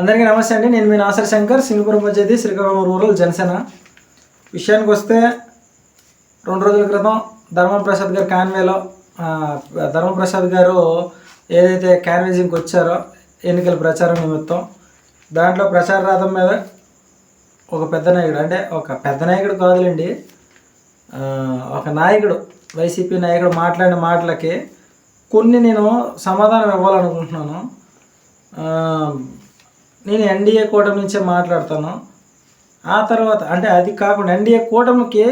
అందరికీ నమస్తే అండి. నేను మీ నాసర్ శంకర్ సింగపూర్ పంచాయతీ శ్రీకాకుళం రూరల్ జనసేన. విషయానికి వస్తే రెండు రోజుల క్రితం ధర్మప్రసాద్ గారు కాన్వేలో ధర్మప్రసాద్ గారు ఏదైతే క్యాన్వేజింగ్కి వచ్చారో ఎన్నికల ప్రచారం నిమిత్తం దాంట్లో ప్రచార రథం మీద ఒక పెద్ద నాయకుడు అంటే ఒక పెద్ద నాయకుడు కాదులేండి ఒక నాయకుడు వైసీపీ నాయకుడు మాట్లాడిన మాటలకి కొన్ని నేను సమాధానం ఇవ్వాలనుకుంటున్నాను. నేను ఎన్డీఏ కూటమి నుంచే మాట్లాడతాను. ఆ తర్వాత అంటే అది కాకుండా ఎన్డీఏ కూటమికి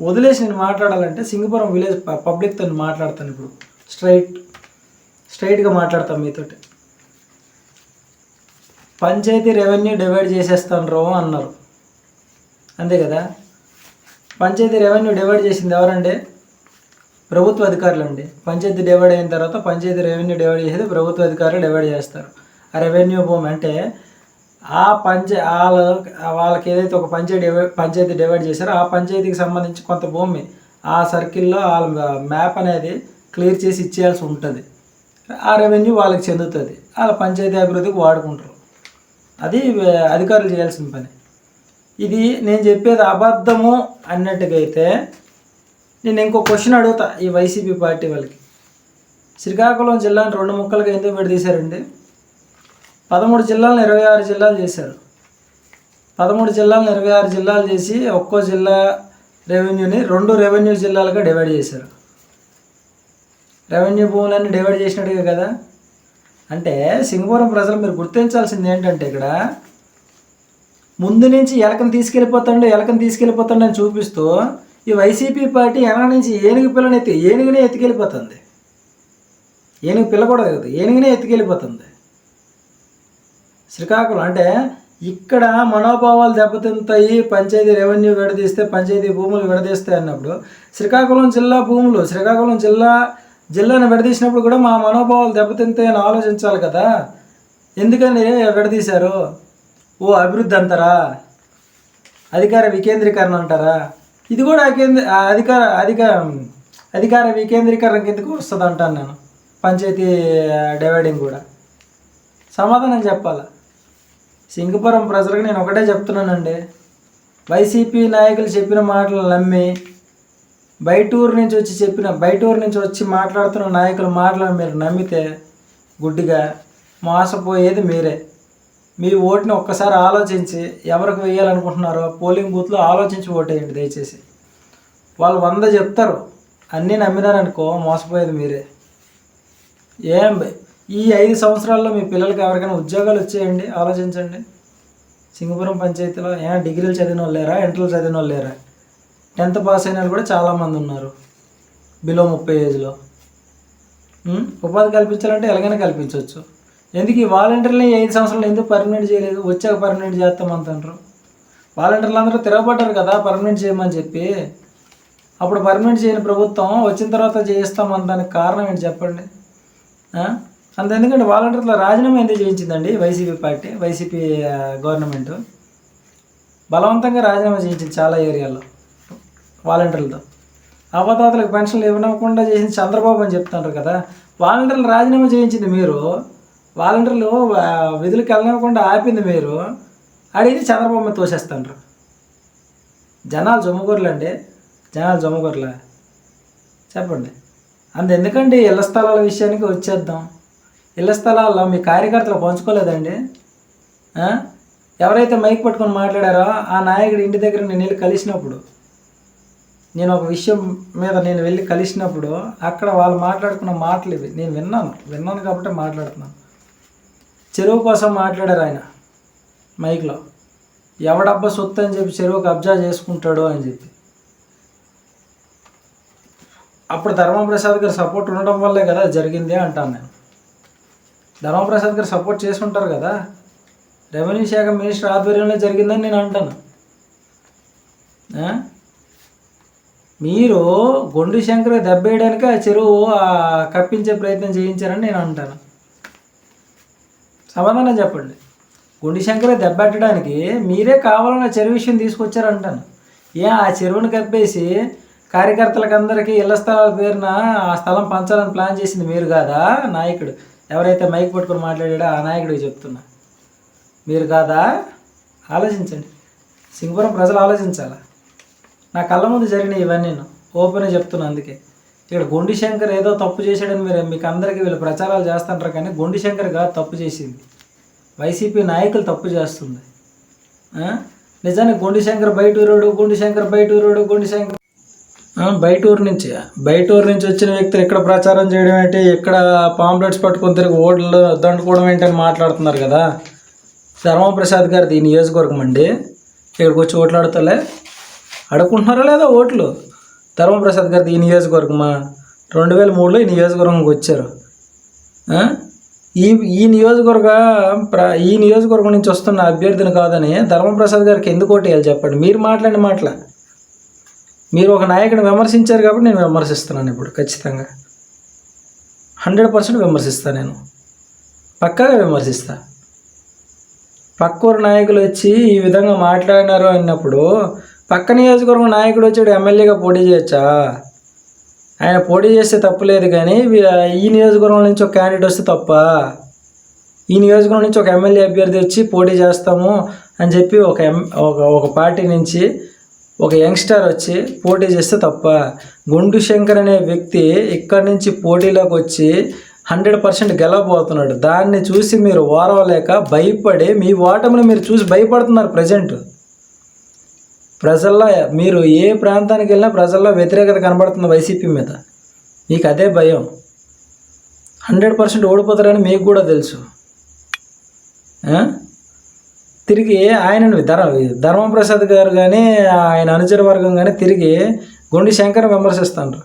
వదిలేసి నేను మాట్లాడాలంటే సింగపురం విలేజ్ పబ్లిక్తో మాట్లాడతాను ఇప్పుడు. స్ట్రైట్ స్ట్రైట్గా మాట్లాడతాను మీతోటి. పంచాయతీ రెవెన్యూ డివైడ్ చేసేస్తాను అన్నారు. అంతే కదా? పంచాయతీ రెవెన్యూ డివైడ్ చేసింది ఎవరండి? ప్రభుత్వ అధికారులు అండి పంచాయతీ డివైడ్ అయిన తర్వాత పంచాయతీ రెవెన్యూ డివైడ్ చేసేది ప్రభుత్వ అధికారులు డివైడ్ చేస్తారు. రెవెన్యూ భూమి అంటే ఆ పంచ వాళ్ళ వాళ్ళకి ఏదైతే ఒక పంచాయతీ పంచాయతీ డివైడ్ చేశారో ఆ పంచాయతీకి సంబంధించి కొంత భూమి ఆ సర్కిల్లో వాళ్ళ మ్యాప్ అనేది క్లియర్ చేసి ఇచ్చేయాల్సి ఉంటుంది. ఆ రెవెన్యూ వాళ్ళకి చెందుతుంది. వాళ్ళ పంచాయతీ అభివృద్ధికి వాడుకుంటారు. అది అధికారులు చేయాల్సిన పని. ఇది నేను చెప్పేది అబద్ధము అన్నట్టుగా అయితే నేను ఇంకో క్వశ్చన్ అడుగుతా ఈ వైసీపీ పార్టీ వాళ్ళకి. శ్రీకాకుళం జిల్లాని రెండు ముక్కలుగా ఎందుకు విడదీశారండి? పదమూడు జిల్లాలను ఇరవై ఆరు జిల్లాలు చేశారు. పదమూడు జిల్లాలను ఇరవై ఆరు జిల్లాలు చేసి ఒక్కో జిల్లా రెవెన్యూని రెండు రెవెన్యూ జిల్లాలుగా డివైడ్ చేశారు. రెవెన్యూ భూములన్నీ డివైడ్ చేసినట్టుగా కదా? అంటే సింగపూరం ప్రజలు మీరు గుర్తించాల్సింది ఏంటంటే ఇక్కడ ముందు నుంచి ఎలకని తీసుకెళ్ళిపోతాడు ఎలకని తీసుకెళ్ళిపోతాడు అని చూపిస్తూ ఈ వైసీపీ పార్టీ వెనక నుంచి ఏనుగు పిల్లని ఎత్తి ఏనుగునే ఎత్తుకెళ్ళిపోతుంది. ఏనుగు పిల్ల కూడా కదా ఏనుగునే ఎత్తుకెళ్ళిపోతుంది. శ్రీకాకుళం. అంటే ఇక్కడ మనోభావాలు దెబ్బతింటాయి పంచాయతీ రెవెన్యూ విడదీస్తే పంచాయతీ భూములు విడదీస్తాయి అన్నప్పుడు శ్రీకాకుళం జిల్లా భూములు శ్రీకాకుళం జిల్లా జిల్లాను విడదీసినప్పుడు కూడా మా మనోభావాలు దెబ్బతింటాయి అని ఆలోచించాలి కదా. ఎందుకని విడదీశారు? ఓ అభివృద్ధి అంటారా? అధికార వికేంద్రీకరణ అంటారా? ఇది కూడా అకేంద్ర అధికార అధిక అధికార వికేంద్రీకరణ కిందకు వస్తుంది అంటాను నేను. పంచాయతీ డివైడింగ్ కూడా. సమాధానం చెప్పాలా? సింగపురం ప్రజలకు నేను ఒకటే చెప్తున్నానండి. వైసీపీ నాయకులు చెప్పిన మాటలు నమ్మి బయటూరు నుంచి వచ్చి చెప్పిన బయటూరు నుంచి వచ్చి మాట్లాడుతున్న నాయకుల మాటలను మీరు నమ్మితే గుడ్డిగా మోసపోయేది మీరే. మీ ఓటుని ఒక్కసారి ఆలోచించి ఎవరికి వేయాలనుకుంటున్నారో పోలింగ్ బూత్లో ఆలోచించి ఓటేయండి దయచేసి. వాళ్ళు వంద చెప్తారు అన్నీ నమ్మినారనుకో మోసపోయేది మీరే. ఏం ఈ ఐదు సంవత్సరాల్లో మీ పిల్లలకి ఎవరికైనా ఉద్యోగాలు వచ్చేయండి ఆలోచించండి. సింగపురం పంచాయతీలో ఏ డిగ్రీలు చదివిన వాళ్ళు లేరా ఇంటర్లు చదివిన వాళ్ళు లేరా? టెన్త్ పాస్ అయిన వాళ్ళు కూడా చాలామంది ఉన్నారు బిలో ముప్పై ఏజ్లో. ఉపాధి కల్పించాలంటే ఎలాగైనా కల్పించవచ్చు. ఎందుకు ఈ వాలంటీర్లు ఐదు సంవత్సరాలు ఎందుకు పర్మనెంట్ చేయలేదు? వచ్చాక పర్మనెంట్ చేస్తామంటారు వాలంటీర్లు అందరూ తిరగబడ్డారు కదా పర్మనెంట్ చేయమని చెప్పి. అప్పుడు పర్మనెంట్ చేయని ప్రభుత్వం వచ్చిన తర్వాత చేయిస్తామనడానికి కారణం ఏంటి చెప్పండి? అంత ఎందుకంటే వాలంటీర్ల రాజీనామా ఎందుకు చేయించిందండి? YCP party YCP government. బలవంతంగా రాజీనామా చేయించింది చాలా ఏరియాల్లో వాలంటీర్లతో. అవతాతలకు పెన్షన్లు ఇవ్వకుండా చేసింది చంద్రబాబు అని చెప్తున్నారు కదా. వాలంటీర్లు రాజీనామా చేయించింది మీరు. వాలంటీర్లు విధులకు వెళ్ళనివ్వకుండా ఆపింది మీరు. అడిగి చంద్రబాబు మీద తోసేస్తారు జనాలు జొమ్మగూరలు అండి జనాలు జొమ్మగూరలే. చెప్పండి. అంత ఎందుకండి ఇళ్ళ స్థలాల విషయానికి వచ్చేద్దాం. ఇళ్ళ స్థలాల్లో మీ కార్యకర్తలు పంచుకోలేదండి? ఎవరైతే మైక్ పట్టుకొని మాట్లాడారో ఆ నాయకుడి ఇంటి దగ్గర నేను వెళ్ళి కలిసినప్పుడు నేను ఒక విషయం మీద నేను వెళ్ళి కలిసినప్పుడు అక్కడ వాళ్ళు మాట్లాడుకున్న మాటలు ఇవి. నేను విన్నాను. విన్నాను కాబట్టి మాట్లాడుతున్నాను. చెరువు కోసం మాట్లాడారు ఆయన మైక్లో. ఎవడబ్బా సొత్తు అని చెప్పి చెరువు కబ్జా చేసుకుంటాడు అని చెప్పి. అప్పుడు ధర్మప్రసాద్ గారు సపోర్ట్ ఉండడం వల్లే కదా జరిగింది అంటాను నేను. ధర్మప్రసాద్ గారు సపోర్ట్ చేసి ఉంటారు కదా. రెవెన్యూ శాఖ మినిస్టర్ ఆధ్వర్యంలో జరిగిందని నేను అంటాను. మీరు గొండు శంకర్ దెబ్బేయడానికి ఆ చెరువు కప్పించే ప్రయత్నం చేయించారని నేను అంటాను. సమాధానం చెప్పండి. గుండి శంకర్ దెబ్బెట్టడానికి మీరే కావాలని ఆ చెరువు విషయం తీసుకొచ్చారంటాను. ఏ ఆ చెరువును కప్పేసి కార్యకర్తలకు అందరికీ ఇళ్ళ స్థలాల పేరున ఆ స్థలం పంచాలని ప్లాన్ చేసింది మీరు కాదా నాయకుడు? ఎవరైతే మైక్ పట్టుకొని మాట్లాడాడో ఆ నాయకుడికి చెప్తున్నా. మీరు కాదా? ఆలోచించండి. సింగపురం ప్రజలు ఆలోచించాలా? నా కళ్ళ ముందు జరిగినాయి ఇవన్నీ నేను. ఓపెన్గా చెప్తున్నా అందుకే. ఇక్కడ గొండి శంకర్ ఏదో తప్పు చేశాడని మీరు మీకు అందరికీ వీళ్ళు ప్రచారాలు చేస్తుంటారు కానీ గొండి శంకర్ కాదు తప్పు చేసింది. వైసీపీ నాయకులు తప్పు చేస్తుంది. నిజానికి గుండి శంకర్ బయట ఊరాడు గుండి శంకర్ బయట ఊరాడు గుండి శంకర్ బయట ఊరు నుంచి. బయట ఊరు నుంచి వచ్చిన వ్యక్తులు ఇక్కడ ప్రచారం చేయడం ఏంటి? ఇక్కడ పాంప్లెట్స్ పట్టుకొని తిరిగి ఓట్లు దండుకోవడం ఏంటి అని మాట్లాడుతున్నారు కదా. ధర్మప్రసాద్ గారిది ఈ నియోజకవర్గం అండి. ఇక్కడికి వచ్చి ఓట్లాడతలే. ఆడుతలే లేదా ఓట్లు? ధర్మప్రసాద్ గారిది ఈ నియోజకవర్గమా? రెండు వేల మూడులో ఈ నియోజకవర్గంకి వచ్చారు. ఈ ఈ నియోజకవర్గ ప్ర ఈ నియోజకవర్గం నుంచి వస్తున్న అభ్యర్థిని కాదని ధర్మప్రసాద్ గారికి ఎందుకు ఓటు వేయాలి చెప్పండి? మీరు మాట్లాడిన మాటల. మీరు ఒక నాయకుడిని విమర్శించారు కాబట్టి నేను విమర్శిస్తున్నాను ఇప్పుడు ఖచ్చితంగా. హండ్రెడ్ పర్సెంట్ విమర్శిస్తాను నేను. పక్కాగా విమర్శిస్తా. పక్కూరు నాయకులు వచ్చి ఈ విధంగా మాట్లాడినారు అన్నప్పుడు పక్క నియోజకవర్గం నాయకుడు వచ్చాడు ఎమ్మెల్యేగా పోటీ చేయొచ్చా? ఆయన పోటీ చేస్తే తప్పులేదు కానీ ఈ నియోజకవర్గం నుంచి ఒక క్యాండిడేట్ వస్తే తప్ప? ఈ నియోజకవర్గం నుంచి ఒక ఎమ్మెల్యే అభ్యర్థి వచ్చి పోటీ చేస్తాము అని చెప్పి ఒక ఎం ఒక ఒక పార్టీ నుంచి ఒక యంగ్స్టర్ వచ్చి పోటీ చేస్తే తప్ప గుండు శంకర్ అనే వ్యక్తి ఇక్కడి నుంచి పోటీలోకి వచ్చి హండ్రెడ్ పర్సెంట్ గెలవబోతున్నాడు. దాన్ని చూసి మీరు ఓరవలేక భయపడి మీ ఓటమిని మీరు చూసి భయపడుతున్నారు ప్రజెంట్. ప్రజల్లో మీరు ఏ ప్రాంతానికి వెళ్ళినా ప్రజల్లో వ్యతిరేకత కనబడుతుంది వైసీపీ మీద. మీకు అదే భయం. హండ్రెడ్ పర్సెంట్ ఓడిపోతారని మీకు కూడా తెలుసు. తిరిగి ఆయనను ధర ధర్మప్రసాద్ గారు కానీ ఆయన అనుచర వర్గం కానీ తిరిగి గుండి శంకర్ విమర్శిస్తారు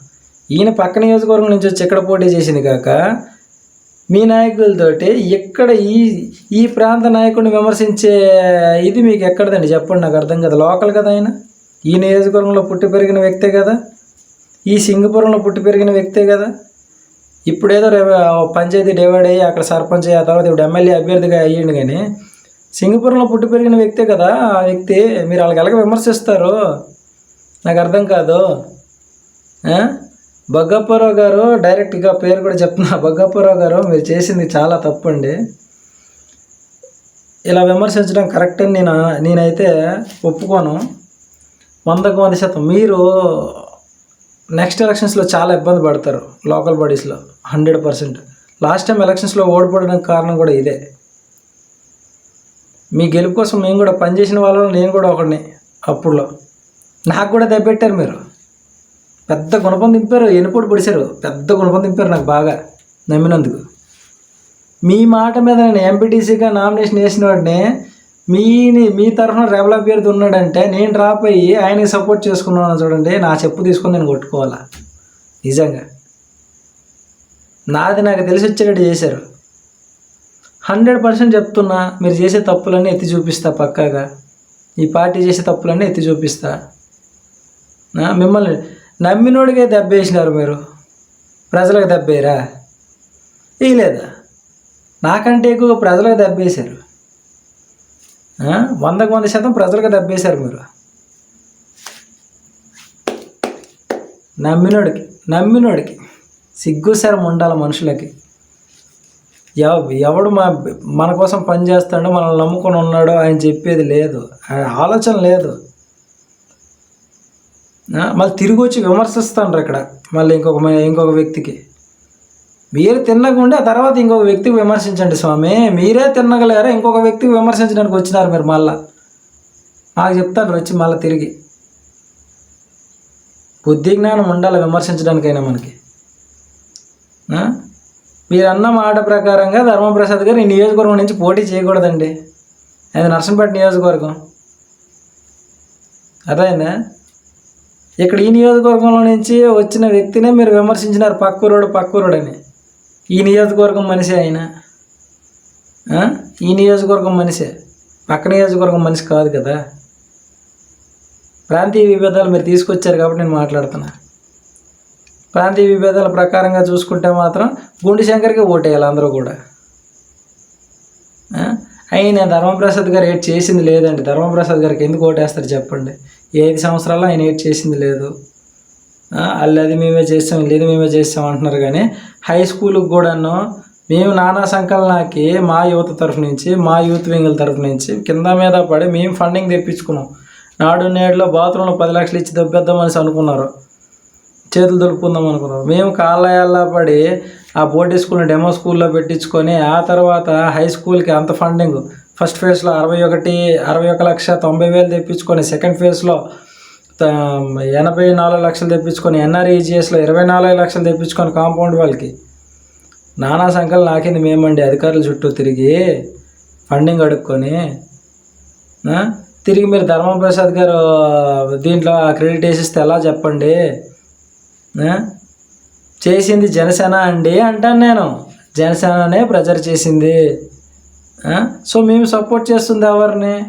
ఈయన పక్క నియోజకవర్గం నుంచి వచ్చి ఇక్కడ పోటీ చేసింది కాక మీ నాయకులతోటి ఎక్కడ ఈ ఈ ప్రాంత నాయకుడిని విమర్శించే ఇది మీకు ఎక్కడదండి? చెప్పండి నాకు అర్థం కదా. లోకల్ కదా ఆయన? ఈ నియోజకవర్గంలో పుట్టి పెరిగిన వ్యక్తే కదా? ఈ సింగపురంలో పుట్టి పెరిగిన వ్యక్తే కదా? ఇప్పుడేదో రే- పంచాయతీ డివైడ్ అయ్యి అక్కడ సర్పంచ్ అయ్యి ఆ తర్వాత ఇప్పుడు ఎమ్మెల్యే అభ్యర్థిగా అయ్యిండు కానీ సింగపూర్లో పుట్టి పెరిగిన వ్యక్తే కదా ఆ వ్యక్తి? మీరు వాళ్ళకి ఎలాగ విమర్శిస్తారు? నాకు అర్థం కాదు. బగ్గప్పారావు గారు డైరెక్ట్గా పేరు కూడా చెప్తున్నా. బగ్గప్పారావు గారు మీరు చేసింది చాలా తప్పండి. ఇలా విమర్శించడం కరెక్ట్ అని నేను నేనైతే ఒప్పుకోను. వందకు వంద శాతం. మీరు నెక్స్ట్ ఎలక్షన్స్లో చాలా ఇబ్బంది పడతారు local బాడీస్లో. Hundred percent. Last time ఎలక్షన్స్లో ఓడిపోవడానికి కారణం కూడా ఇదే. మీ గెలుపు కోసం మేము కూడా పనిచేసిన వాళ్ళలో నేను కూడా ఒకడిని అప్పుడులో. నాకు కూడా దెబ్బెట్టారు మీరు. పెద్ద గుణపం దింపారు ఎనుపోటు పొడిచారు. పెద్ద గుణపం దింపారు నాకు బాగా నమ్మినందుకు. మీ మాట మీద నేను ఎంపీటీసీగా నామినేషన్ వేసిన వాడిని మీని మీ తరఫున రెబల్ అభ్యర్థి ఉన్నాడంటే నేను డ్రాప్ అయ్యి ఆయనకి సపోర్ట్ చేసుకున్నాను చూడండి నా చెప్పు తీసుకొని నేను కొట్టుకోవాలా? నిజంగా. నాది నాకు తెలిసి వచ్చేటట్టు చేశారు. హండ్రెడ్ పర్సెంట్ చెప్తున్నా మీరు చేసే తప్పులన్నీ ఎత్తి చూపిస్తా పక్కాగా. ఈ పార్టీ చేసే తప్పులన్నీ ఎత్తి చూపిస్తా. మిమ్మల్ని నమ్మినోడికే దెబ్బేసినారు మీరు. ప్రజలకు దెబ్బేరా లేదా? నాకంటే ఎక్కువ ప్రజలకు దెబ్బేశారు వందకు వంద శాతం ప్రజలకు దెబ్బేశారు మీరు. నమ్మినోడికి నమ్మినోడికి సిగ్గుసరం ఉండాలి మనుషులకి. ఎవడు మా మన కోసం పనిచేస్తాడో మనల్ని నమ్ముకొని ఉన్నాడో ఆయన చెప్పేది లేదు. ఆయన ఆలోచన లేదు. మళ్ళీ తిరిగి వచ్చి విమర్శిస్తాండ్రు ఇక్కడ. మళ్ళీ ఇంకొక మ- ఇంకొక వ్యక్తికి. మీరు తిన్నకుండా ఆ తర్వాత ఇంకొక వ్యక్తికి విమర్శించండి స్వామి. మీరే తిన్నగలేరా ఇంకొక వ్యక్తికి విమర్శించడానికి వచ్చినారు మీరు మళ్ళా. నాకు చెప్తాను వచ్చి మళ్ళీ తిరిగి. బుద్ధి జ్ఞానం ఉండాలి విమర్శించడానికైనా మనకి. మీరు అన్న మాట ప్రకారంగా ధర్మప్రసాద్ గారు ఈ నియోజకవర్గం నుంచి పోటీ చేయకూడదండి. అది నర్సంపేట నియోజకవర్గం. అర్థమైందా? ఇక్కడ ఈ నియోజకవర్గంలో నుంచి వచ్చిన వ్యక్తినే మీరు విమర్శించినారు పక్కూరోడు పక్కూరోడు అని ఈ నియోజకవర్గం మనిషి ఆయన. ఈ నియోజకవర్గం మనిషే. పక్క నియోజకవర్గం మనిషి కాదు కదా. ప్రాంతీయ విభేదాలు మీరు తీసుకొచ్చారు కాబట్టి నేను మాట్లాడుతున్నా. ప్రాంతీయ విభేదాల ప్రకారంగా చూసుకుంటే మాత్రం గుండి శంకర్కి ఓటేయాలి అందరూ కూడా. ఆయన ధర్మప్రసాద్ గారు ఏడ్ చేసింది లేదండి. ధర్మప్రసాద్ గారికి ఎందుకు ఓటేస్తారు చెప్పండి. ఏది ఐదు సంవత్సరాల్లో ఆయన ఏడ్ చేసింది లేదు. అది మేమే చేస్తాం లేదు మేమే చేస్తాం అంటున్నారు కానీ హై స్కూల్కి కూడాను మేము నానా సంకలనాకి మా యువత తరఫు నుంచి మా యూత్ వింగుల తరఫు నుంచి కింద మీద పడి మేము ఫండింగ్ తెప్పించుకున్నాం. నాడు నేడులో బాత్రూంలో పది లక్షలు ఇచ్చి దెబ్బేద్దామని అనుకున్నారు. చేతులు దులుపుకుందాం అనుకున్నాం. మేము కాలయాల్లో పడి ఆ బోర్డు స్కూల్ని డెమో స్కూల్లో పెట్టించుకొని ఆ తర్వాత హై స్కూల్కి అంత ఫండింగ్. ఫస్ట్ ఫేజ్లో అరవై ఒకటి అరవై ఒక లక్ష తొంభై వేలు తెప్పించుకొని సెకండ్ ఫేజ్లో ఎనభై నాలుగు లక్షలు తెప్పించుకొని ఎన్ఆర్ఈజిఎస్లో ఇరవై నాలుగు లక్షలు తెప్పించుకొని కాంపౌండ్ వాళ్ళకి. నానా సంఖ్యలు నాకింది మేమండి అధికారుల చుట్టూ తిరిగి ఫండింగ్ అడుక్కొని. తిరిగి మీరు ధర్మప్రసాద్ గారు దీంట్లో క్రెడిట్ వేసిస్తే ఎలా చెప్పండి? చేసింది జనసేన అండి అంటాను నేను. జనసేననే ప్రజర్ చేసింది. సో మేము సపోర్ట్ చేస్తుంది ఎవరిని?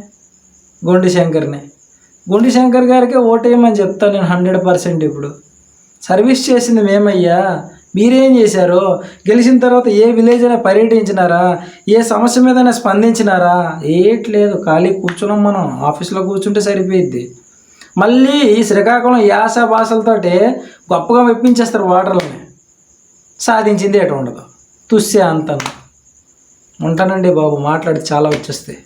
గుండి శంకర్ని. గుండి శంకర్ గారికి ఓటేయమని చెప్తాను నేను హండ్రెడ్ పర్సెంట్ ఇప్పుడు. సర్వీస్ చేసింది మేమయ్యా. మీరేం చేశారు? గెలిచిన తర్వాత ఏ విలేజ్ అయినా పర్యటించినారా? ఏ సమస్య మీదైనా స్పందించినారా? ఏట్లేదు ఖాళీ కూర్చున్నాం మనం. ఆఫీస్లో కూర్చుంటే సరిపోయిద్ది. మళ్ళీ ఈ శ్రీకాకుళం యాస భాషలతోటి గొప్పగా మెప్పించేస్తారు వాటర్లని సాధించింది ఎటు ఉండదు. తుస్సే అంతను. ఉంటానండి బాబు మాట్లాడి చాలా వచ్చేస్తాయి.